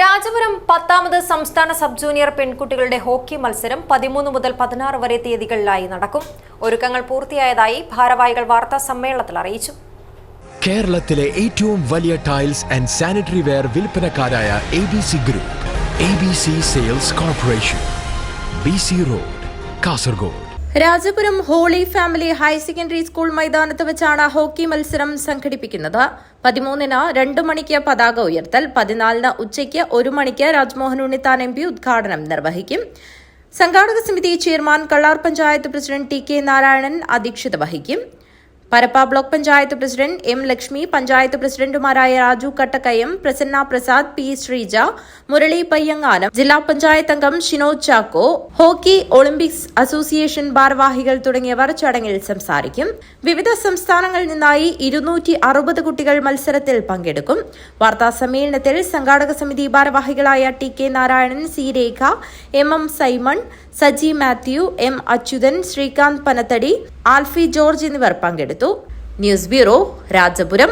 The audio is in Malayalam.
രാജപുരം പത്താമത് സംസ്ഥാന സബ് ജൂനിയർ പെൺകുട്ടികളുടെ ഹോക്കി മത്സരം പതിമൂന്ന് മുതൽ പതിനാറ് വരെ തീയതികളിലായി നടക്കും. ഒരുക്കങ്ങൾ പൂർത്തിയായതായി ഭാരവാഹികൾ വാർത്താ സമ്മേളനത്തിൽ അറിയിച്ചു. കേരളത്തിലെ ഏറ്റവും വലിയ tiles and sanitary ware വിൽപ്പനക്കാരായ A B C group A B C sales corporation B C road Kasaragod. Rajapuram holy family higher secondary school മൈതാനത്ത് വെച്ചാണ് ഹോക്കി മത്സരം സംഘടിപ്പിക്കുന്നത്. പതിമൂന്നിന് രണ്ടു മണിക്ക് പതാക ഉയർത്തൽ പതിനാലിന് ഉച്ചയ്ക്ക് ഒരു മണിക്ക് രാജ്മോഹൻ ഉണ്ണിത്താൻ എം പി ഉദ്ഘാടനം നിർവഹിക്കും. സംഘാടക സമിതി chairman Kallar panchayat president T K Narayanan അധ്യക്ഷത വഹിക്കും. Parappa block panchayat president M Lakshmi panchayat പ്രസിഡന്റുമാരായ രാജു കട്ടക്കയം പ്രസന്ന പ്രസാദ് പി ശ്രീജ മുരളി പയ്യങ്ങാനം ജില്ലാ പഞ്ചായത്ത് അംഗം Shinoj Chacko hockey Olympics association ഭാരവാഹികൾ തുടങ്ങിയവർ ചടങ്ങിൽ സംസാരിക്കും. വിവിധ സംസ്ഥാനങ്ങളിൽ നിന്നായി ഇരുന്നൂറ്റി അറുപത് കുട്ടികൾ മത്സരത്തിൽ പങ്കെടുക്കും. വാർത്താ സമ്മേളനത്തിൽ സംഘാടക സമിതി ഭാരവാഹികളായ T K Narayanan C Rekha M M Simon Saji Mathew M Achuthan Sreekanth Panathady Alfie George എന്നിവർ പങ്കെടുത്തു. News bureau Rajapuram.